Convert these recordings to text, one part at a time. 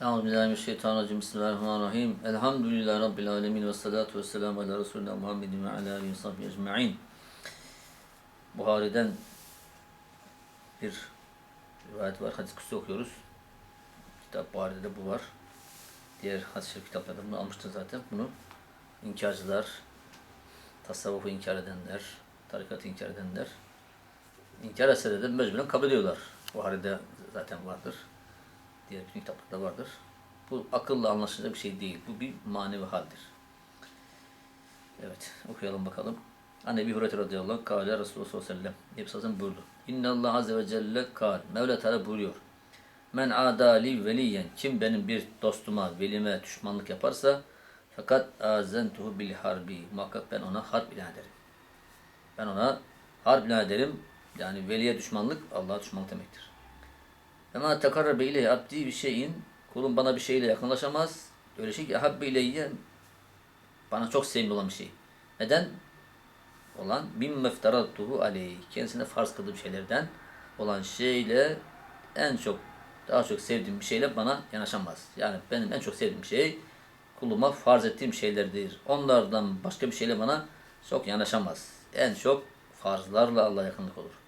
Euzubillahimineşşeytanirracim. Bismillahirrahmanirrahim. Elhamdülillahi Rabbil alemin ve salatu ve selamu ala Resulüne Muhammedin ve ala ve sahbihi ecma'in. Buhari'den bir rivayet var. Hadis kısa okuyoruz. Kitap Buhari'de de bu var. Diğer hadis şerif kitaplarda bunu almıştır zaten. Bunu inkarcılar, tasavvufu inkar edenler, tarikatı inkar edenler inkar de mecburen kabul ediyorlar. Buhari'de zaten vardır. Diğer bütün kitaplarda vardır. Bu akılla anlaşılacak bir şey değil. Bu bir manevi haldir. Evet, okuyalım bakalım. An Ebi Hureyre radıyallahu anh, kâle Resulullah sallallahu aleyhi ve sellem. Nebi sallallahu aleyhi ve sellem buyurdu. İnne Allah azze ve celle kâl. Mevla Teala buyuruyor. Men adali veliyen. Kim benim bir dostuma, velime düşmanlık yaparsa fakat azentuhu bil harbi. Muhakkak ben ona harp ilan ederim. Ben ona harp ilan ederim. Yani veliye düşmanlık Allah'a düşmanlık demektir. Ama tekarrabe ileyhi abdi bir şeyin kulum bana bir şeyle yakınlaşamaz. Öyle şey ki habbe ileyye bana çok sevimli olan bir şey. Neden? Olan bin meftaratuhu aleyhi. Kendisine farz kıldığı şeylerden olan şeyle en çok daha çok sevdiğim bir şeyle bana yanaşamaz. Yani benim en çok sevdiğim şey kuluma farz ettiğim şeylerdir. Onlardan başka bir şeyle bana çok yanaşamaz. En çok farzlarla Allah'a yakınlık olur.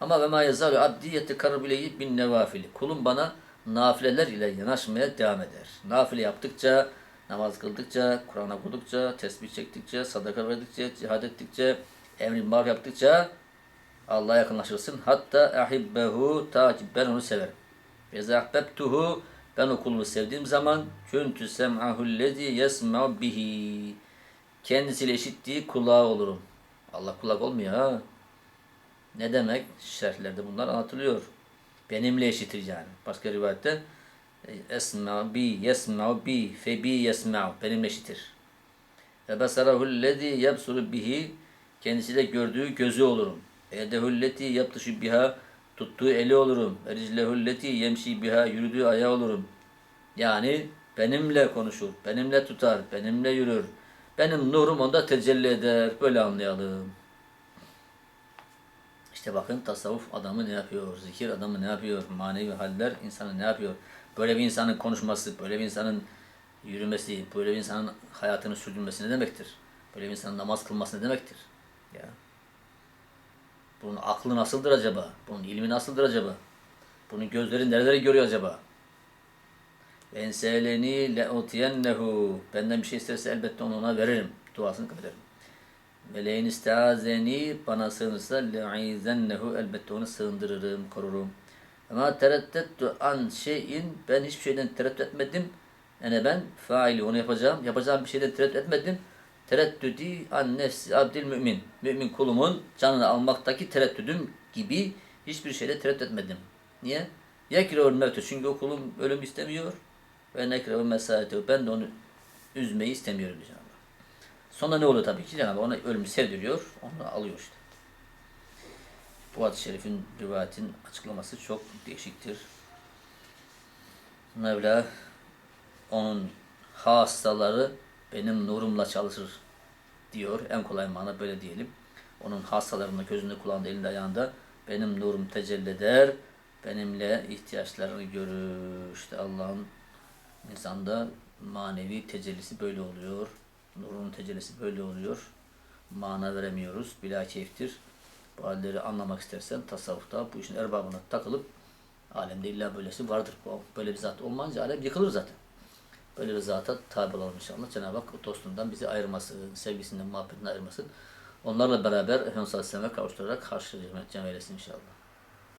Ama ve ma yazalu abdi yetekarrab ileyhi bin nevafili. Kulum bana nafileler ile yanaşmaya devam eder. Nafile yaptıkça, namaz kıldıkça, Kur'an okudukça, tesbih çektikçe, sadaka verdikçe, cihad ettikçe, emri maruf yaptıkça Allah'a yakınlaşırsın. Hatta ahibbehu ta ki ben onu severim. Ve zahbebtuhu ben o kulumu sevdiğim zaman küntü sem'ahu lezi yesma'u bihi. Kendisiyle işittiği kulağı olurum. Allah kulak olmuyor ha. Ne demek? Şerhlerde bunlar anlatılıyor. Benimle eşitir yani. Başka rivayette esma bi yesma'u bi fe bi yesma'u benimle eşitir. Ve basarahu lezi yabsuru bihi kendisiyle gördüğü gözü olurum. Edehulleti yaptışı biha tuttuğu eli olurum. Ericlehulleti yemşi biha yürüdüğü ayağı olurum. Yani benimle konuşur, benimle tutar, benimle yürür. Benim nurum onda tecelli eder. Böyle anlayalım. İşte bakın tasavvuf adamı ne yapıyor, zikir adamı ne yapıyor, manevi haller insanı ne yapıyor. Böyle bir insanın konuşması, böyle bir insanın yürümesi, böyle bir insanın hayatını sürdürmesi ne demektir? Böyle bir insanın namaz kılması ne demektir? Ya. Bunun aklı nasıldır acaba? Bunun ilmi nasıldır acaba? Bunun gözleri nereleri görüyor acaba? Enseleni le'utiyennehu. Benden bir şey isterse elbette onu ona veririm. Duasını kabul ederim. Meleğin isteazeni bana sığınırsa le'izennehu elbette onu sığındırırım, korurum. Ama tereddüttü an şeyin ben hiçbir şeyden tereddüt etmedim. Yani ben faili onu yapacağım. Yapacağım bir şeyden tereddüt etmedim. Tereddüdi an nefsi abdil mümin. Mümin kulumun canını almaktaki tereddüdüm gibi hiçbir şeyde tereddüt etmedim. Niye? Yekrehul mevte. Çünkü o kulum ölüm istemiyor. Ve nekrehul mesaete. Ben de onu üzmeyi istemiyorum Cenab-ı Sonra ne oluyor tabii ki? Cenab-ı ona ölümü sevdiriyor. Onu alıyor işte. Bu hadis-i şerifin rivayetin açıklaması çok değişiktir. Mevla onun hastaları benim nurumla çalışır diyor. En kolay mana böyle diyelim. Onun hastalarında, gözünde, kulağında, elinde, ayağında benim nurum tecelli eder. Benimle ihtiyaçlarını görür. İşte Allah'ın insanda manevi tecellisi böyle oluyor. Nurun tecellisi böyle oluyor. Mana veremiyoruz. Bila keyiftir. Bu halleri anlamak istersen tasavvufta bu işin erbabına takılıp alemde illa böylesi vardır. Böyle bir zat olmayınca alem yıkılır zaten. Böyle bir zata tabi olalım inşallah. Cenab-ı Hak dostundan bizi ayırmasın, sevgisinden, muhabbetinden ayırmasın. Onlarla beraber Efendimiz Aleyhisselam'a kavuşturarak haşr cem eylesin inşallah.